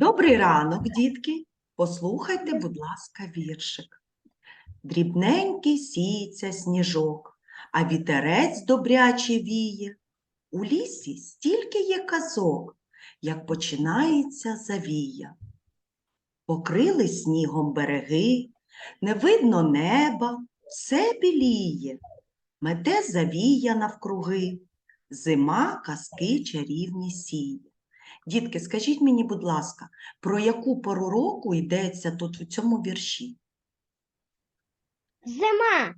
Добрий ранок, дітки. Послухайте, будь ласка, віршик. Дрібненький сіється сніжок, а вітерець добряче віє. У лісі стільки є казок, як починається завія. Покрили снігом береги, не видно неба, все біліє, мете завія навкруги, зима казки чарівні сіє. Дітки, скажіть мені, будь ласка, про яку пору року йдеться тут у цьому вірші? Зима.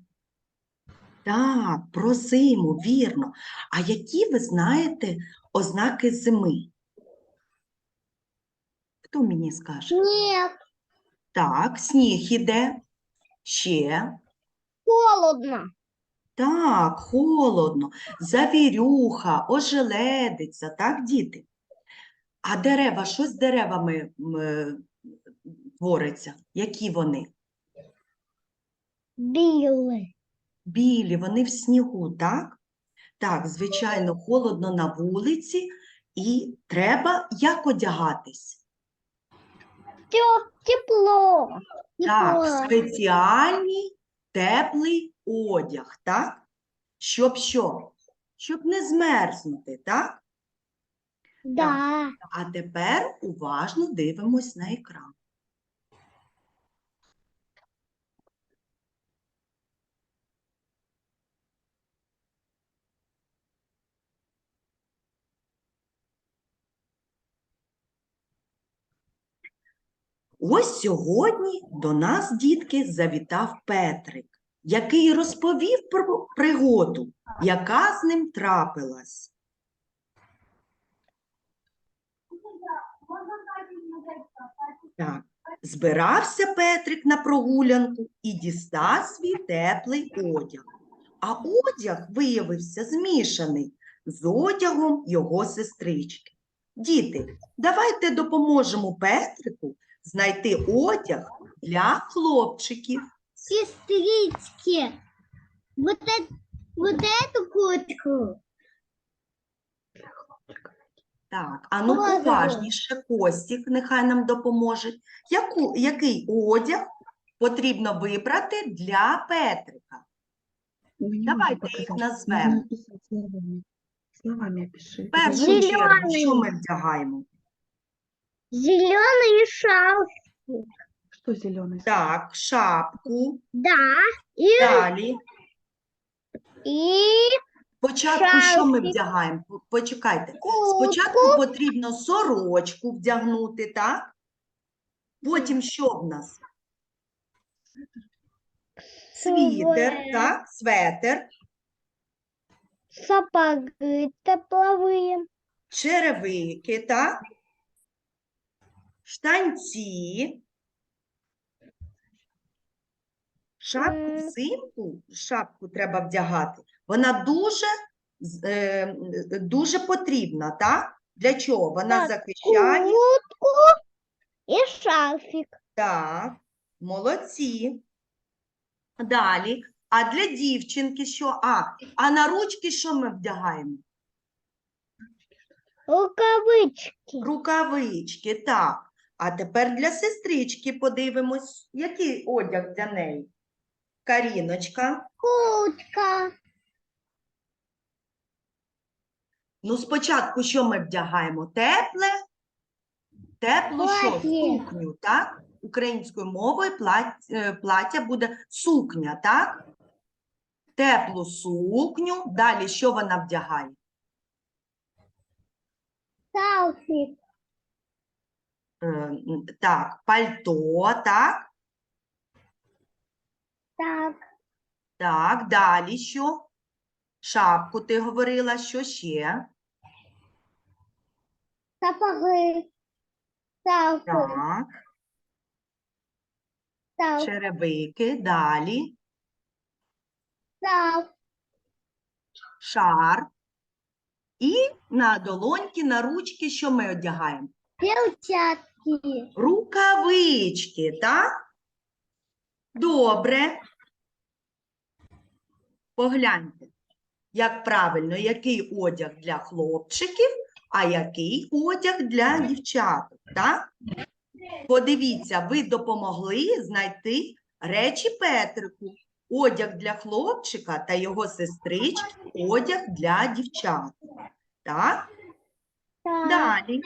Так, про зиму, вірно. А які ви знаєте ознаки зими? Хто мені скаже? Нет. Так, сніг іде. Ще. Холодно. Так, холодно, завірюха, ожеледиця, так, діти? А дерева, що з деревами е, твориться? Які вони? Білий. Білі, вони в снігу, так? Так, звичайно, холодно на вулиці, і треба як одягатись? Тепло. Так, спеціальний теплий одяг, так? Щоб що? Щоб не змерзнути, так? Да. А тепер уважно дивимось на екран. Ось сьогодні до нас, дітки, завітав Петрик, який розповів про пригоду, яка з ним трапилась. Так, збирався Петрик на прогулянку і дістав свій теплий одяг. А одяг виявився змішаний з одягом його сестрички. Діти, давайте допоможемо Петрику знайти одяг для хлопчиків. Сестрички. Вот, эту куртку. Так, а ну Ладно. уважніше, Костік, нехай нам допоможе. Яку, який одяг потрібно вибрати для Петрика? Давайте їх назвемо. Словами. В першу чергу, що ми вдягаємо? Зеленый шал. Что зеленый? Так, шапку, Да. И, далі. и Спочатку що ми вдягаємо? Почекайте. Спочатку потрібно сорочку вдягнути, так? Потім що в нас? Світер, так? Светер, Сапоги тепловые. черевики, так? Штанці. Шапку взимку, шапку треба вдягати. Вона дуже, е, дуже потрібна, так? Для чого? Вона Так, захищає. Куртку и шарфик. Так, молодці. Далі. А для дівчинки що? А, а на ручки що ми вдягаємо? Рукавички. Рукавички, так. А тепер для сестрички подивимось, який одяг для неї. Каріночка. Куртка. Ну, спочатку що ми вдягаємо? Тепле, теплу що? Сукню, так? Українською мовою плаття, е, плаття буде сукня, так? Теплу сукню. Далі що вона вдягає? Шарфик. Е, Так, пальто, так? Так. Так, далі що? Шапку ти говорила, що ще? Сапоги. Шарфик. Так, Так. черевики, далі, Так. шар. І на долоньки, на ручки, що ми одягаємо? Перчатки. Рукавички, так? Добре. Погляньте, як правильно, який одяг для хлопчиків, а який одяг для дівчаток, так? Подивіться, ви допомогли знайти речі Петрику. Одяг для хлопчика та його сестрички, одяг для дівчат. Так? Так. Далі.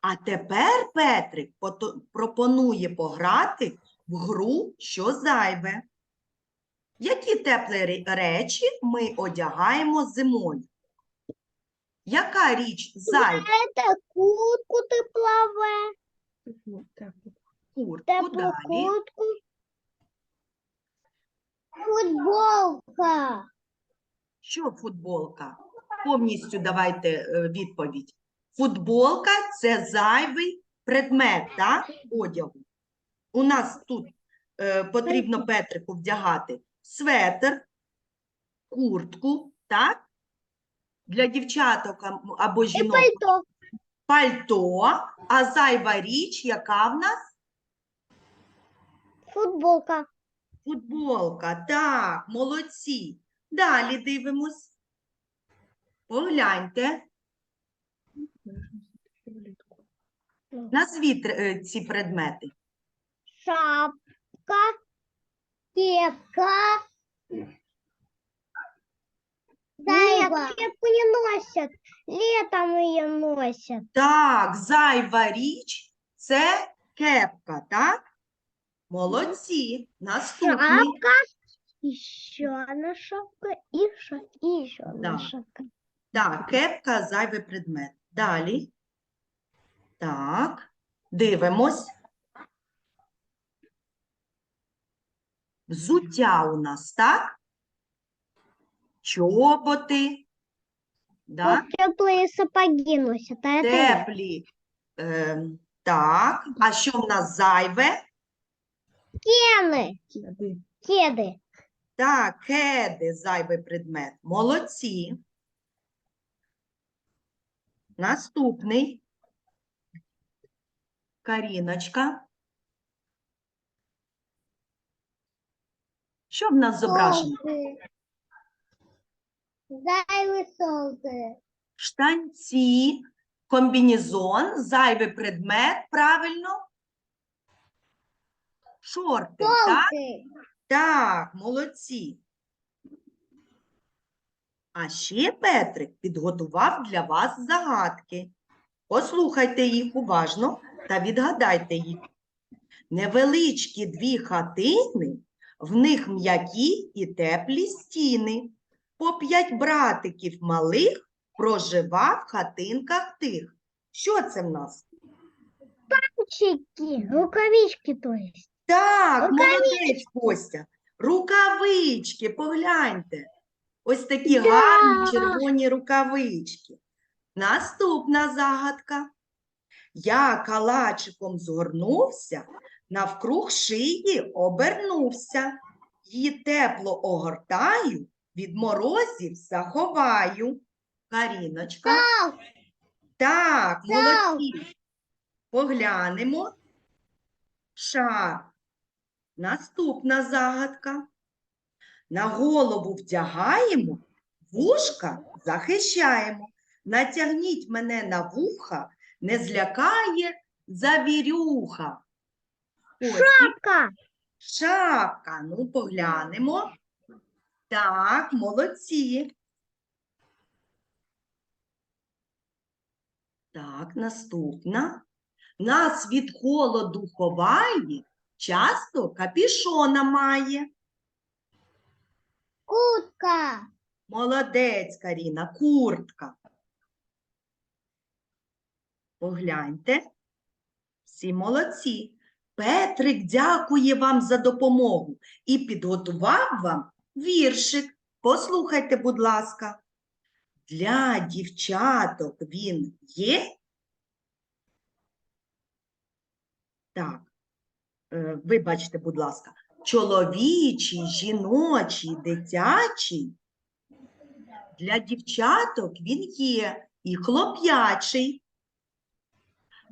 А тепер Петрик пропонує пограти в гру «Що зайве?». Які теплі речі ми одягаємо зимою? Яка річ зайва? Це куртку теплове, Тепло, тепло. Куртку теплу далі. куртку. Футболка. Що футболка? Повністю давайте е, відповідь. Футболка – це зайвий предмет, так? Одягу. У нас тут е, потрібно Петрику вдягати светр, куртку, так? Для дівчаток або І жінок пальто. пальто, а зайва річ, яка в нас? Футболка. Футболка, так, молодці. Далі дивимось. Погляньте, назвіть е, ці предмети. Шапка. Кепка. Зайва. кепку не носят. Летом ее носят. Так, зайва річ це кепка, так? Молодці. Наступний. Шапка. Еще одна шапка. И, ша... и еще одна Да. шапка. Так, кепка зайвий предмет. Далі. Так, дивимось. Взуття у нас, так? Чоботи. Да? Вот теплые сапоги носят. А это я. Теплі. Е, так, а що в нас зайве? Кены. Кеди. Кеды. Так, кеди зайвий предмет. Молодці. Наступний. Каріночка. Що в нас зображено? Солнце. Зайвый солнце. Штанці, комбінезон, зайвий предмет, правильно? Шорти, так? Так, молодці. А ще Петрик підготував для вас загадки. Послухайте їх уважно та відгадайте їх. Невеличкі дві хатини, в них м'які і теплі стіни. По п'ять братиків малих прожива в хатинках тих. Що це в нас? Рукавички. Рукавички, то есть. Так, Рукавички. молодець, Костя. Рукавички, погляньте. Ось такі Да. гарні червоні рукавички. Наступна загадка. Я калачиком згорнувся, навкруг шиї обернувся. Її тепло огортаю, від морозів заховаю. Каріночка. Шалф. Так, молодці. Поглянемо. Шар. Наступна загадка. На голову вдягаємо, вушка захищаємо. Натягніть мене на вуха, не злякає завірюха. Ось Шапка. шапка. Ну, поглянемо. Так, молодці. Так, наступна. Нас від холоду ховає, часто капішона має. Куртка. Молодець, Каріна, куртка. Погляньте. Всі молодці. Петрик дякує вам за допомогу і підготував вам віршик. Послухайте, будь ласка. Для дівчаток він є. Так, е, вибачте, будь ласка, чоловічий, жіночий, дитячий. Для дівчаток він є і хлоп'ячий,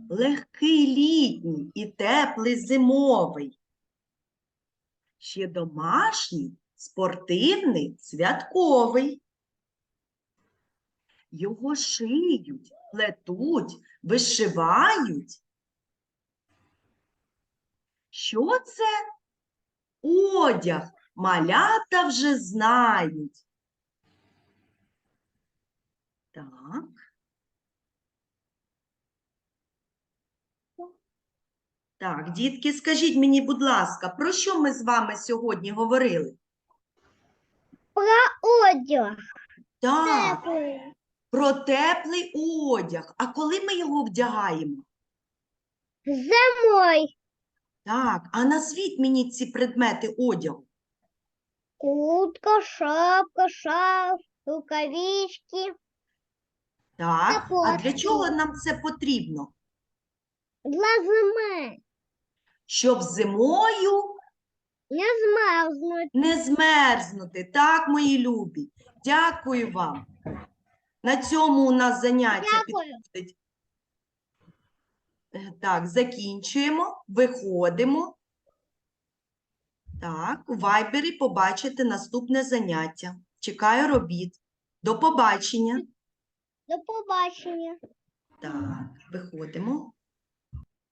легкий літній і теплий зимовий. Ще домашній, спортивний, святковий. Його шиють, плетуть, вишивають. Що це? Одяг. Малята вже знають. Так. Так, дітки, скажіть мені, будь ласка, про що ми з вами сьогодні говорили? Одяг. Так, Теплий. про теплий одяг. А коли ми його вдягаємо? Зимой. Так, а назвіть мені ці предмети одягу. Куртка, шапка, шарф, рукавички. Так, а для Сапожки. чого нам це потрібно? Для зими. Щоб зимою Не змерзнуть. не змерзнути. Так, мої любі. Дякую вам. На цьому у нас заняття Дякую. підходить. Е, Так, закінчуємо, виходимо. Так, у Вайбері побачите наступне заняття. Чекаю робіт. До побачення. До побачення. Так, виходимо.